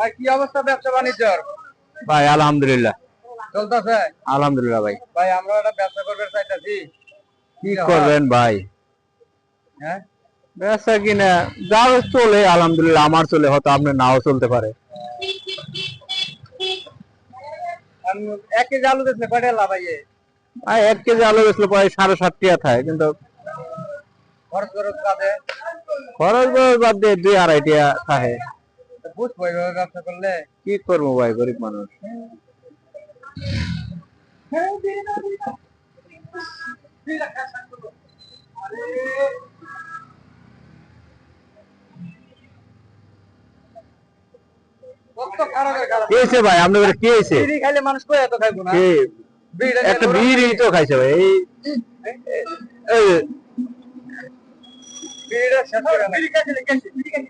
ভাই কি অবস্থা ব্যবসা বাণিজ্যর? ভাই আলহামদুলিল্লাহ। চলতেছে? আলহামদুলিল্লাহ ভাই। ভাই আমরা একটা ব্যবসা করবে চাইতেছি। কি করবেন ভাই? হ্যাঁ? ব্যবসা কিনা যাও চলে আলহামদুলিল্লাহ আমার চলে হয়তো আপনার নাও চলতে পারে। এক কেজি আলু দিচ্ছে কয়টা লাভ আইয়ে ভাই এক কেজি আলু পরে সাড়ে সাত টিয়া থাকে কিন্তু খরচ খরচ কাঁদে খরচ বরচ বাদ দিয়ে দুই আড়াই টিয়া থাকে বুঝব এইভাবে ব্যবসা করলে। কি করব ভাই গরিব মানুষ? কি হয়েছে ভাই? আপনাদের কি হয়েছে? বিড়ি খাইলে মানুষ কই এত খাইবো না? একটা বিড়ি তো খাইছে ভাই। এই এই বিড়িটা শেষ করে বিড়ি খাইছে, বিড়ি খাইছে, খাইছে।